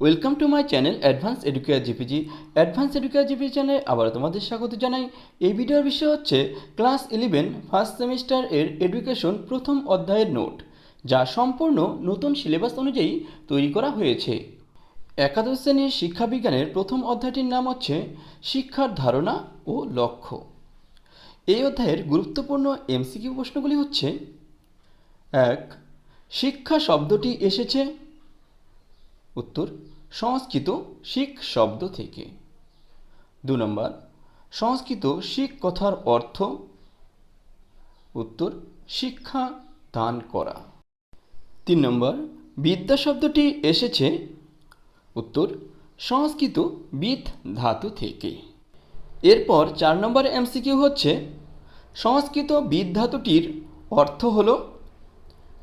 Welcome to my channel advance Educare GPG advance Educare GPG চ্যানেলে আবার তোমাদের স্বাগত জানাই। এই ভিডিওর বিষয় হচ্ছে ক্লাস ইলেভেন ফার্স্ট সেমিস্টার এর এডুকেশন প্রথম অধ্যায়ের নোট যা সম্পূর্ণ নতুন সিলেবাস অনুযায়ী তৈরি করা হয়েছে। একাদশ শ্রেণির শিক্ষাবিজ্ঞানের প্রথম অধ্যায়টির নাম হচ্ছে শিক্ষার ধারণা ও লক্ষ্য। এই অধ্যায়ের গুরুত্বপূর্ণ এমসিকিউ প্রশ্নগুলি হচ্ছে, এক, শিক্ষা শব্দটি এসেছে। উত্তর সংস্কৃত শিখ শব্দ থেকে। দু নম্বর, সংস্কৃত শিখ কথার অর্থ। উত্তর, শিক্ষা দান করা। তিন নম্বর, বিদ্যা শব্দটি এসেছে। উত্তর, সংস্কৃত বিদ ধাতু থেকে। এরপর চার নম্বর এমসিকিউ হচ্ছে, সংস্কৃত বিদ ধাতুটির অর্থ হলো,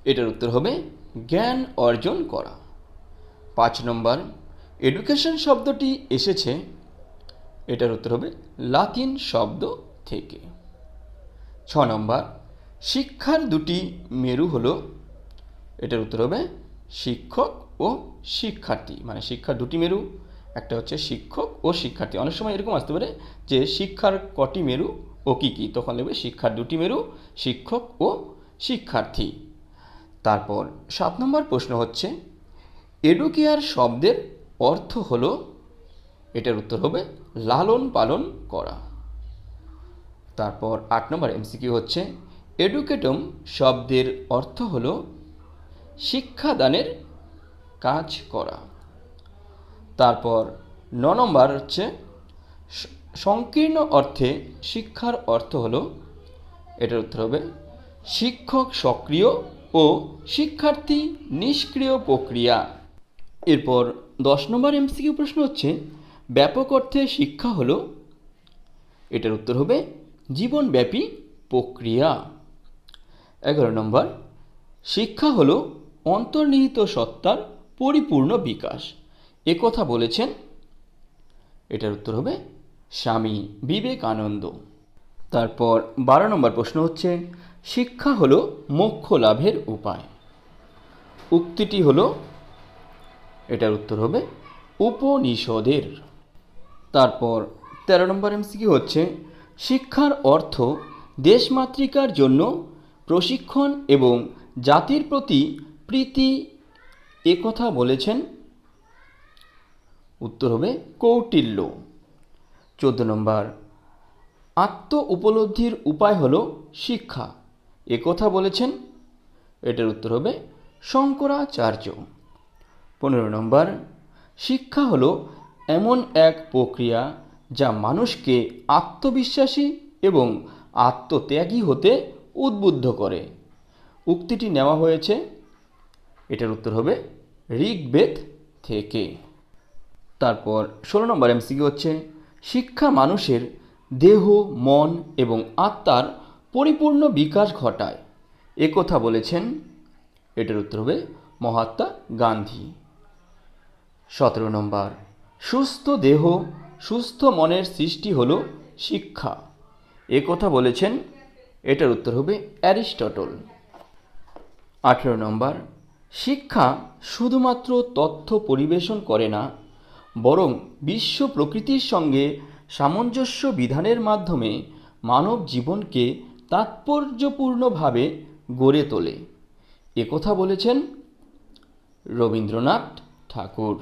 এটার উত্তর হবে, জ্ঞান অর্জন করা। পাঁচ নম্বর এডুকেশন শব্দটি এসেছে, এটার উত্তর হবে লাতিন শব্দ থেকে। ছ নম্বর, শিক্ষার দুটি মেরু হলো, এটার উত্তর হবে শিক্ষক ও শিক্ষার্থী। মানে শিক্ষার দুটি মেরু, একটা হচ্ছে শিক্ষক ও শিক্ষার্থী। অনেক সময় এরকম আসতে পারে যে শিক্ষার কটি মেরু ও কী কী, তখন লিখবে শিক্ষার দুটি মেরু, শিক্ষক ও শিক্ষার্থী। তারপর সাত নম্বর প্রশ্ন হচ্ছে এডুকেয়ার শব্দের অর্থ হল, এটার উত্তর হবে লালন পালন করা। তারপর আট নম্বর এমসিকিউ হচ্ছে এডুকেটম শব্দের অর্থ হল শিক্ষাদানের কাজ করা। তারপর ন নম্বর হচ্ছে সংকীর্ণ অর্থে শিক্ষার অর্থ হল, এটার উত্তর হবে শিক্ষক সক্রিয় ও শিক্ষার্থী নিষ্ক্রিয় প্রক্রিয়া। এরপর দশ নম্বর এমসিকিউ প্রশ্ন হচ্ছে, ব্যাপক অর্থে শিক্ষা হলো, এটার উত্তর হবে জীবনব্যাপী প্রক্রিয়া। এগারো নম্বর, শিক্ষা হলো অন্তর্নিহিত সত্তার পরিপূর্ণ বিকাশ। কথা বলেছেন, এটার উত্তর হবে স্বামী বিবেকানন্দ। তারপর বারো নম্বর প্রশ্ন হচ্ছে, শিক্ষা হলো মোক্ষ লাভের উপায়। উক্তিটি হলো এটার উত্তর হবে উপনিষদের। তারপর তেরো নম্বর এমসিকিউ হচ্ছে, শিক্ষার অর্থ দেশমাতৃকার জন্য প্রশিক্ষণ এবং জাতির প্রতি প্রীতি এ কথা বলেছেন। উত্তর হবে কৌটিল্য। চোদ্দ নম্বর, আত্ম উপলব্ধির উপায় হলো শিক্ষা। এ কথা বলেছেন। এটার উত্তর হবে শঙ্করাচার্য। পনেরো নম্বর, শিক্ষা হলো এমন এক প্রক্রিয়া যা মানুষকে আত্মবিশ্বাসী এবং আত্মত্যাগী হতে উদ্বুদ্ধ করে। উক্তিটি নেওয়া হয়েছে, এটার উত্তর হবে ঋগ্বেদ থেকে। তারপর ষোলো নম্বর এমসিকি হচ্ছে, শিক্ষা মানুষের দেহ, মন এবং আত্মার পরিপূর্ণ বিকাশ ঘটায়। একথা বলেছেন, এটার উত্তর হবে মহাত্মা গান্ধী। সতেরো নম্বর। সুস্থ দেহ, সুস্থ মনের সৃষ্টি হল শিক্ষা। এ কথা বলেছেন, এটার উত্তর হবে অ্যারিস্টটল। আঠেরো নম্বর, শিক্ষা শুধুমাত্র তথ্য পরিবেশন করে না, বরং বিশ্ব প্রকৃতির সঙ্গে সামঞ্জস্য বিধানের মাধ্যমে মানব জীবনকে তাৎপর্যপূর্ণভাবে গড়ে তোলে। একথা বলেছেন রবীন্দ্রনাথ ঠাকুর।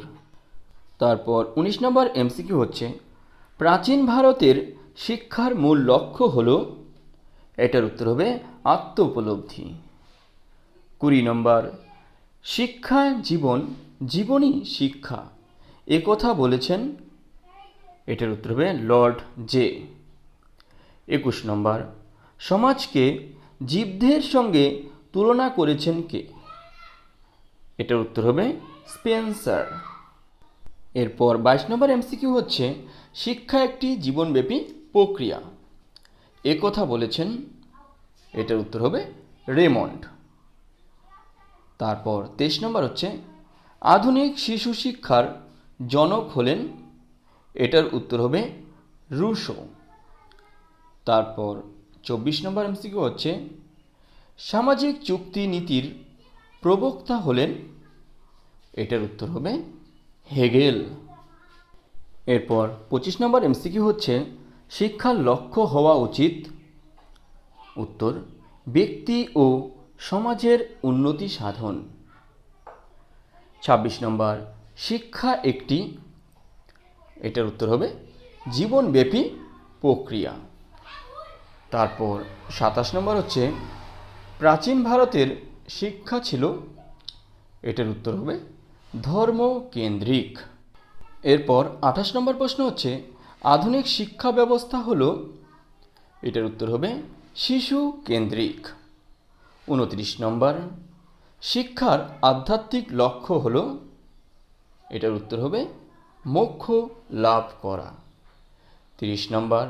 তারপর উনিশ নম্বর এমসিকিউ হচ্ছে, প্রাচীন ভারতের শিক্ষার মূল লক্ষ্য হল, এটার উত্তর হবে আত্ম উপলব্ধি কুড়ি নম্বর, শিক্ষা জীবন জীবনই শিক্ষা। এ কথা বলেছেন, এটার উত্তর হবে লর্ড জে। একুশ নম্বর, সমাজকে জীবদের সঙ্গে তুলনা করেছেন কে? এটার উত্তর হবে স্পেন্সার। এরপর বাইশ নম্বর এমসিকিউ হচ্ছে শিক্ষা একটি জীবনব্যাপী প্রক্রিয়া। এ কথা বলেছেন, এটার উত্তর হবে রেমন্ড। তারপর তেইশ নম্বর হচ্ছে আধুনিক শিশু শিক্ষার জনক হলেন, এটার উত্তর হবে রুশো। তারপর চব্বিশ নম্বর এমসিকিউ হচ্ছে সামাজিক চুক্তি নীতির প্রবক্তা হলেন, এটার উত্তর হবে হেগেল। এরপর পঁচিশ নম্বর এমসিকিউ হচ্ছে, শিক্ষার লক্ষ্য হওয়া উচিত। উত্তর, ব্যক্তি ও সমাজের উন্নতি সাধন। ছাব্বিশ নম্বর, শিক্ষা একটি, এটার উত্তর হবে জীবনব্যাপী প্রক্রিয়া। তারপর সাতাশ নম্বর হচ্ছে, প্রাচীন ভারতের শিক্ষা ছিল, এটার উত্তর হবে ধর্ম কেন্দ্রিক। এরপর আঠাশ নম্বর প্রশ্ন হচ্ছে, আধুনিক শিক্ষা ব্যবস্থা হলো, এটার উত্তর হবে শিশু কেন্দ্রিক। উনত্রিশ নম্বর, শিক্ষার আধ্যাত্মিক লক্ষ্য হলো, এটার উত্তর হবে মোক্ষ লাভ করা। তিরিশ নম্বর,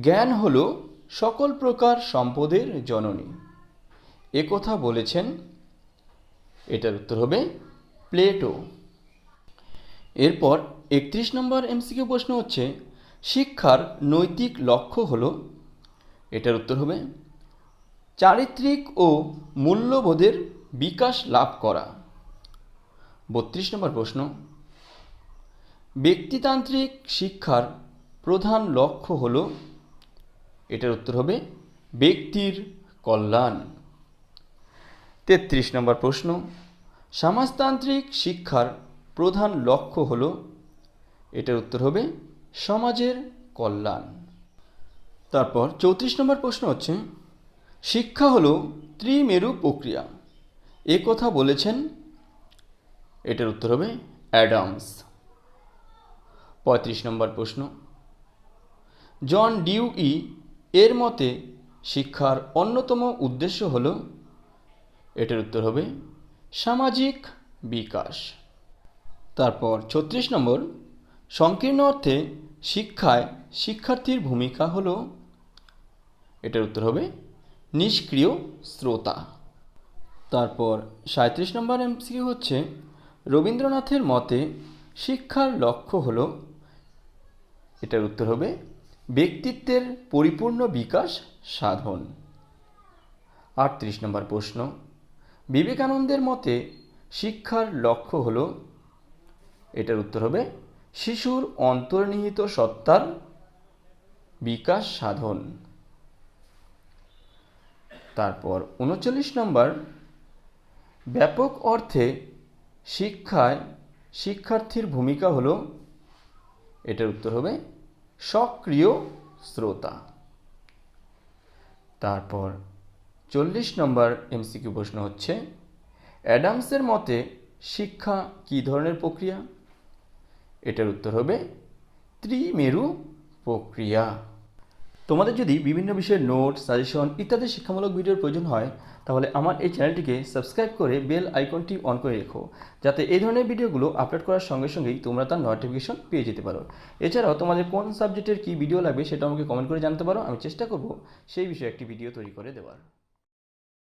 জ্ঞান হলো সকল প্রকার সম্পদের জননী। এ কথা বলেছেন, এটার উত্তর হবে প্লেটো। এরপর একত্রিশ নম্বর এমসিকিউ প্রশ্ন হচ্ছে, শিক্ষার নৈতিক লক্ষ্য হল, এটার উত্তর হবে চারিত্রিক ও মূল্যবোধের বিকাশ লাভ করা। বত্রিশ নম্বর প্রশ্ন, ব্যক্তিতান্ত্রিক শিক্ষার প্রধান লক্ষ্য হল, এটার উত্তর হবে ব্যক্তির কল্যাণ। তেত্রিশ নম্বর প্রশ্ন। সমাজতান্ত্রিক শিক্ষার প্রধান লক্ষ্য হল, এটার উত্তর হবে সমাজের কল্যাণ। তারপর চৌত্রিশ নম্বর প্রশ্ন হচ্ছে, শিক্ষা হলো ত্রিমেরু প্রক্রিয়া। এ কথা বলেছেন, এটার উত্তর হবে অ্যাডামস। পঁয়ত্রিশ নম্বর প্রশ্ন, জন ডিউই এর মতে শিক্ষার অন্যতম উদ্দেশ্য হল এটার উত্তর হবে সামাজিক বিকাশ। তারপর ছত্রিশ নম্বর, সংকীর্ণ অর্থে শিক্ষায় শিক্ষার্থীর ভূমিকা হলো, এটার উত্তর হবে নিষ্ক্রিয় শ্রোতা। তারপর সাঁত্রিশ নম্বর এমসিকিউ হচ্ছে, রবীন্দ্রনাথের মতে শিক্ষার লক্ষ্য হলো, এটার উত্তর হবে ব্যক্তিত্বের পরিপূর্ণ বিকাশ সাধন। আটত্রিশ নম্বর প্রশ্ন বিবেকানন্দের মতে শিক্ষার লক্ষ্য হল, এটার উত্তর হবে, শিশুর অন্তর্নিহিত সত্তার বিকাশ সাধন। তারপর উনচল্লিশ নম্বর, ব্যাপক অর্থে শিক্ষায় শিক্ষার্থীর ভূমিকা হল, এটার উত্তর হবে, সক্রিয় শ্রোতা। তারপর চল্লিশ নম্বর এমসিকিউ প্রশ্ন হচ্ছে, অ্যাডামসের মতে শিক্ষা কী ধরনের প্রক্রিয়া? এটার উত্তর হবে, ত্রিমেরু প্রক্রিয়া। তোমাদের যদি বিভিন্ন বিষয়ের নোট সাজেশন ইত্যাদি শিক্ষামূলক ভিডিওর প্রয়োজন হয়, তাহলে আমার এই চ্যানেলটিকে সাবস্ক্রাইব করে বেল আইকনটি অন করে রেখো, যাতে এই ধরনের ভিডিওগুলো আপলোড করার সঙ্গে সঙ্গেই তোমরা তার নোটিফিকেশন পেয়ে যেতে পারো। এছাড়াও তোমাদের কোন সাবজেক্টের কী ভিডিও লাগবে সেটা আমাকে কমেন্ট করে জানতে পারো, আমি চেষ্টা করব সেই বিষয়ে একটি ভিডিও তৈরি করে দেওয়ার।